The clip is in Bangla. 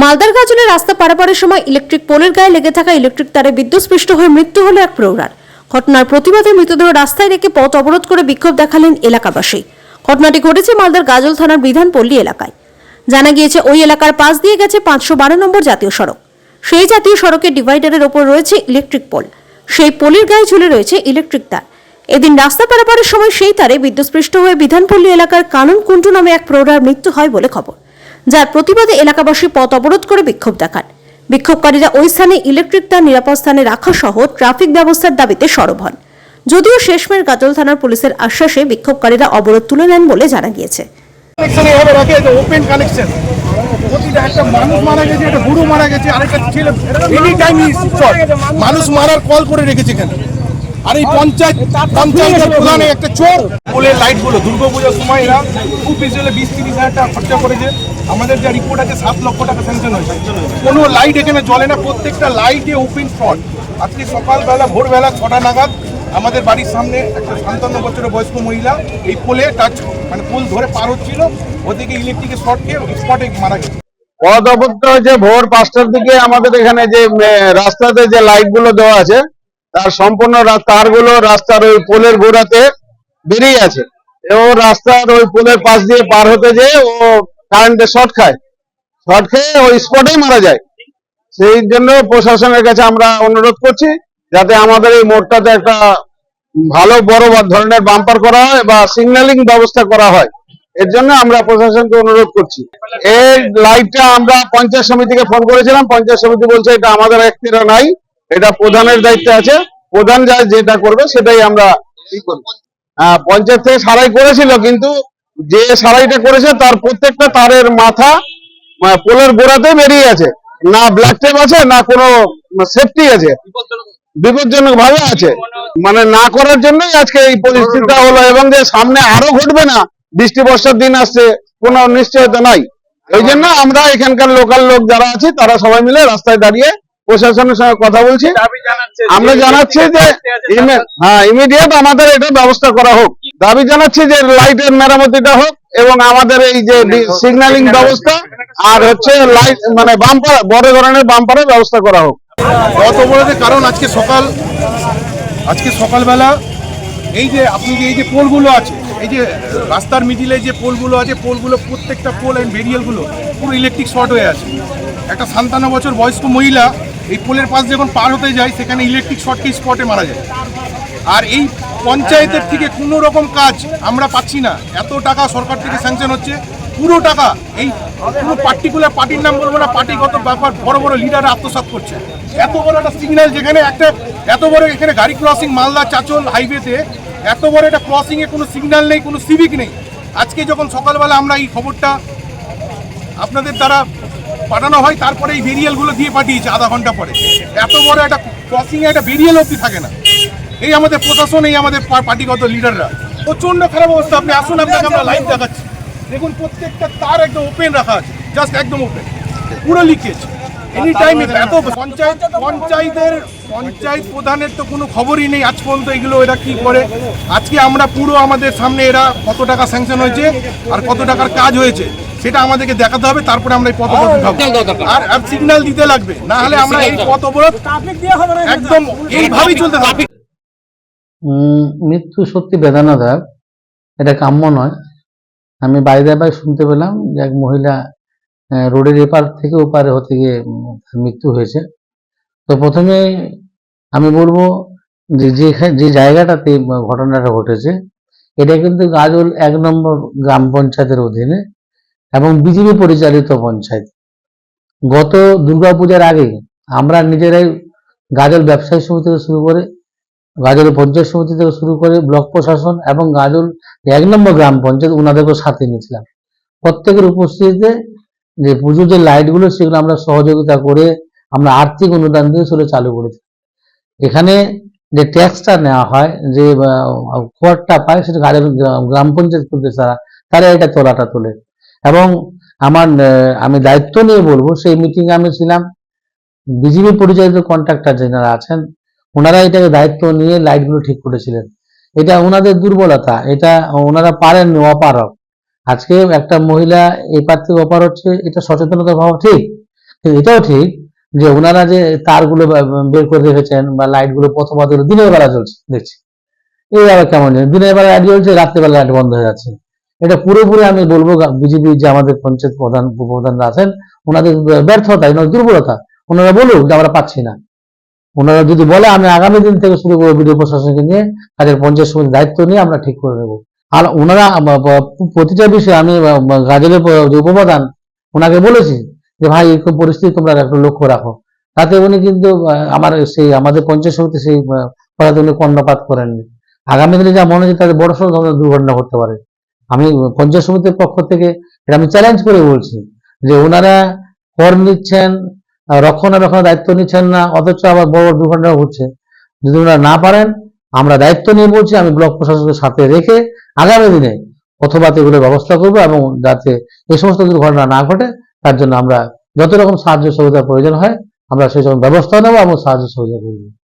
মালদার গাজলে রাস্তা পারাপারের সময় ইলেকট্রিক পোলের গায়ে লেগে থাকা ইলেকট্রিক তারে বিদ্যুৎস্পৃষ্ট হয়ে মৃত্যু হলো এক প্রৌঢ়ার। ঘটনার প্রতিবাদে মৃতদেহ রাস্তায় রেখে পথ অবরোধ করে বিক্ষোভ দেখালেন এলাকাবাসী। ঘটনাটি ঘটেছে মালদার গাজল থানার বিধানপল্লী এলাকায়। জানা গিয়েছে, ওই এলাকার পাশ দিয়ে গেছে পাঁচশো বারো নম্বর জাতীয় সড়ক। সেই জাতীয় সড়কের ডিভাইডারের ওপর রয়েছে ইলেকট্রিক পোল। সেই পোলের গায়ে ঝুলে রয়েছে ইলেকট্রিক তার। এদিন রাস্তা পারাপারের সময় সেই তারে বিদ্যুৎস্পৃষ্ট হয়ে বিধানপল্লী এলাকার কানন কুন্টু নামে এক প্রৌঢ়ার মৃত্যু হয় বলে খবর। যার প্রতিবাদে এলাকাবাসী পথ অবরোধ করে বিক্ষোভ দেখান। বিক্ষোভকারীরা ওই স্থানে ইলেকট্রিক তার নিরাপদ স্থানে রাখা সহ ট্রাফিক ব্যবস্থার দাবিতে সরব হন। যদিও শেষমেশ গাজল থানার পুলিশের আশ্বাসে বিক্ষোভকারীরা অবরোধ তুলে নেন বলে জানা গিয়েছে। ওপেন কানেকশন প্রতিটা একটা মানুষ মারা গেছে একটা বুড়ো মারা গেছে আরেকটা ছেলে এনি টাইম মানুষ মারার কল করে রেখেছে এখানে আর এই পঞ্চায়েত পঞ্চায়েতের প্রধানে একটা চোর। পোলের লাইটগুলো দুর্গাপূজার সময় এরা খুব বেশি হলে বিশ তিরিশ হাজার টাকা খরচা করেছে। আমাদের যা রিপোর্ট আছে সাত লক্ষ টাকা স্যাংশন হয়েছে। কোনো লাইট এখানে জ্বলে না প্রত্যেকটা লাইটে ওপেন স্পট আজকে সকালবেলা ভোরবেলা ছটা নাগাদ আমাদের বাড়ির সামনে একটা সাতান্ন বছরের বয়স্ক মহিলা এই পোলে টাচ মানে পোল ধরে পার হচ্ছিল। ওদিকে ইলেকট্রিকের শর্ট খেয়ে স্পটে মারা গেছে। পথ অবরোধ হয়েছে ভোর পাঁচটার দিকে আমাদের এখানে যে রাস্তাতে যে লাইটগুলো দেওয়া আছে তার সম্পূর্ণ তারগুলো রাস্তার ওই পোলের গোড়াতে বেরিয়ে আছে এবং রাস্তার ওই পোলের পাশ দিয়ে পার হতে যেয়ে ও কারেন্টে শর্ট খায়। শর্ট খেয়ে ওই স্পটেই মারা যায়। সেই জন্য প্রশাসনের কাছে আমরা অনুরোধ করছি যাতে আমাদের এই মোড়টাতে একটা ভালো বড় ধরনের বাম্পার করা হয় বা সিগন্যালিং ব্যবস্থা করা হয়। এর জন্য আমরা প্রশাসনকে অনুরোধ করছি। এই লাইটটা আমরা পঞ্চায়েত সমিতিকে ফোন করেছিলাম। পঞ্চায়েত সমিতি বলছে এটা আমাদের এখতিয়ারে নাই। এটা প্রধানের দায়িত্ব আছে। প্রধান যা যেটা করবে সেটাই আমরা হ্যাঁ, পঞ্চায়েত থেকে সারাই করেছিল কিন্তু যে সারাইটা করেছে তার প্রত্যেকটা তারের মাথা পোলের গোড়াতে বেরিয়ে আছে। না ব্ল্যাক টেপ আছে না কোনো সেফটি আছে। বিপজ্জনক ভাবে আছে। মানে না করার জন্যই আজকে এই পরিস্থিতিটা হলো এবং যে সামনে আরও ঘটবে না বৃষ্টি বর্ষার দিন আসছে কোনো নিশ্চয়তা নাই। ওই জন্য আমরা এখানকার লোকাল লোক যারা আছি তারা সবাই মিলে রাস্তায় দাঁড়িয়ে প্রশাসনের সঙ্গে কথা বলছি। আমরা জানাচ্ছি যে হ্যাঁ ইমিডিয়েট আমাদের এটা ব্যবস্থা করা হোক। দাবি জানাচ্ছি যে লাইটের মেরামতিটা হোক এবং আমাদের এই যে সিগন্যালিং ব্যবস্থা আর হচ্ছে লাইট মানে বাম্পার বড় ধরনের বাম্পারের ব্যবস্থা করা হোক। গত কারণ আজকে সকাল আজকে সকালবেলা এই যে আপনি যে এই যে পোলগুলো আছে এই যে রাস্তার মিডিলে যে পোলগুলো আছে পোলগুলো প্রত্যেকটা পোল এন্ড ভেরিয়েলগুলো পুরো ইলেকট্রিক শর্ট হয়ে আছে। একটা সান্তান্ন বছর বয়স্ক মহিলা এই পোলের পাশ যখন পার হতে যায়, সেখানে ইলেকট্রিক শর্টকে স্পটে মারা যায়। আর এই পঞ্চায়েতের থেকে কোনো রকম কাজ আমরা পাচ্ছি না। এত টাকা সরকার থেকে স্যাংশন হচ্ছে। পুরো টাকা এই পুরো পার্টিকুলার পার্টির নাম বলব না পার্টিগত ব্যাপার, বড় বড় লিডার আত্মসাৎ করছে। এত বড় একটা সিগন্যাল যেখানে একটা, এত বড় এখানে গাড়ি ক্রসিং মালদা চাচল হাইওয়েতে এত বড় একটা ক্রসিংয়ে কোনো সিগন্যাল নেই, কোনো সিভিক নেই। আজকে যখন সকালবেলা আমরা এই খবরটা আপনাদের দ্বারা পাঠানো হয় তারপরে এই ভেরিয়েলগুলো দিয়ে পাঠিয়েছে আধা ঘণ্টা পরে। এত বড় একটা ক্রসিং এ একটা ভেরিয়েল অব্দি থাকে না। এই আমাদের প্রশাসন এই আমাদের পার্টিগত লিডাররা প্রচণ্ড খারাপ অবস্থা। আপনি আসুন আপনাকে আমরা লাইভ দেখাচ্ছি। দেখুন প্রত্যেকটা তার একদম ওপেন রাখা আছে। জাস্ট একদম ওপেন পুরো লিকেজ এনি টাইম এত পঞ্চায়েত পঞ্চায়েতের পঞ্চায়েত প্রধানের তো কোনো খবরই নেই আজ পর্যন্ত এগুলো এরা কি করে। আজকে আমরা পুরো আমাদের সামনে এরা কত টাকা স্যাংশন হয়েছে আর কত টাকার কাজ হয়েছে। সেটা আমাদেরকে দেখাতে হবে তারপরে আমরা এই পথ অবরোধ আর আর সিগন্যাল দিতে লাগবে না হলে আমরা এই পথ অবরোধ একদম এইভাবেই চলতে থাকবে। উম, মৃত্যু সত্যি বেদনাদায়ক। এটা কাম্য নয়। আমি বাইরে বাই শুনতে পেলাম যে এক মহিলা আহ, রোডের এপার থেকে ওপারে হতে গিয়ে মৃত্যু হয়েছে। তো প্রথমে আমি বলব যে যেখানে যে জায়গাটাতে ঘটনাটা ঘটেছে এটা কিন্তু গাজল এক নম্বর গ্রাম পঞ্চায়েতের অধীনে এবং বিজেপি পরিচালিত পঞ্চায়েত। গত দুর্গাপূজার আগে আমরা নিজেরাই গাজল ব্যবসায়ী সমিতি থেকে শুরু করে, গাজল পঞ্চায়েত সমিতি থেকে শুরু করে ব্লক প্রশাসন এবং গাজল এক নম্বর গ্রাম পঞ্চায়েত ওনাদেরকেও সাথে নিয়েছিলাম। প্রত্যেকের উপস্থিতিতে যে পুজোর যে লাইটগুলো সেগুলো আমরা সহযোগিতা করে আমরা আর্থিক অনুদান দিয়ে সেগুলো চালু করেছি। এখানে যে ট্যাক্সটা নেওয়া হয়, যে কোয়ারটা পায়, সেটা গাজল গ্রাম পঞ্চায়েত করতে তারা তারা এটা তোলাটা তোলে। এবং আমার আমি দায়িত্ব নিয়ে বলব, সেই মিটিং আমি ছিলাম। বিজেপি পরিচালিত কন্ট্রাক্টর যারা আছেন, ওনারা এটাকে দায়িত্ব নিয়ে লাইটগুলো ঠিক করেছিলেন। এটা ওনাদের দুর্বলতা, এটা ওনারা পারেননি অপারক আজকে একটা মহিলা এই পার থেকে অপার হচ্ছে, এটা সচেতনতা ভাবা ঠিক। এটাও ঠিক যে ওনারা যে তারগুলো বের করে রেখেছেন বা লাইটগুলো প্রথমত দিনের বেলা চলছে দেখছি। এই আবার কেমন দিনের বেলা লাইট জ্বলছে, রাত্রেবেলা লাইট বন্ধ হয়ে যাচ্ছে। এটা পুরোপুরি আমি বলব বিজেপি যে আমাদের পঞ্চায়েত প্রধান, উপপ্রধানরা আছেন, ওনাদের ব্যর্থতা ওনাদের দুর্বলতা। ওনারা বলুক যে আমরা পাচ্ছি না। ওনারা যদি বলে, আমি আগামী দিন থেকে শুরু করব বিডিও প্রশাসনকে নিয়ে কাজের পঞ্চায়েত সমিতির দায়িত্ব নিয়ে আমরা ঠিক করে নেব। আর ওনারা প্রতিটা বিষয়ে আমি গাজলের যে উপপ্রধান, ওনাকে বলেছি যে, ভাই, এরকম পরিস্থিতি তোমরা একটু লক্ষ্য রাখো। তাতে উনি কিন্তু আমার সেই, আমাদের পঞ্চায়েত সমিতি সেই কথাতে উনি কর্ণপাত করেননি। আগামী দিনে যা মনে হচ্ছে তাদের বড় ধরনের দুর্ঘটনা ঘটতে পারে। আমি পঞ্চায়েত সমিতির পক্ষ থেকে এটা আমি চ্যালেঞ্জ করে বলছি যে ওনারা কর নিচ্ছেন রক্ষণাবেক্ষণের দায়িত্ব নিচ্ছেন না, অথচ আবার বড় বড় দুর্ঘটনা ঘটছে। যদি ওনারা না পারেন, আমরা দায়িত্ব নিয়ে বলছি, আমি ব্লক প্রশাসনের সাথে রেখে আগামী দিনে অথবা এগুলোর ব্যবস্থা করব এবং যাতে এই সমস্ত দুর্ঘটনা না ঘটে, তার জন্য আমরা যত রকম সাহায্য সহযোগিতার প্রয়োজন হয়, আমরা সেই রকম ব্যবস্থা নেব এবং সাহায্য সহযোগিতা করব।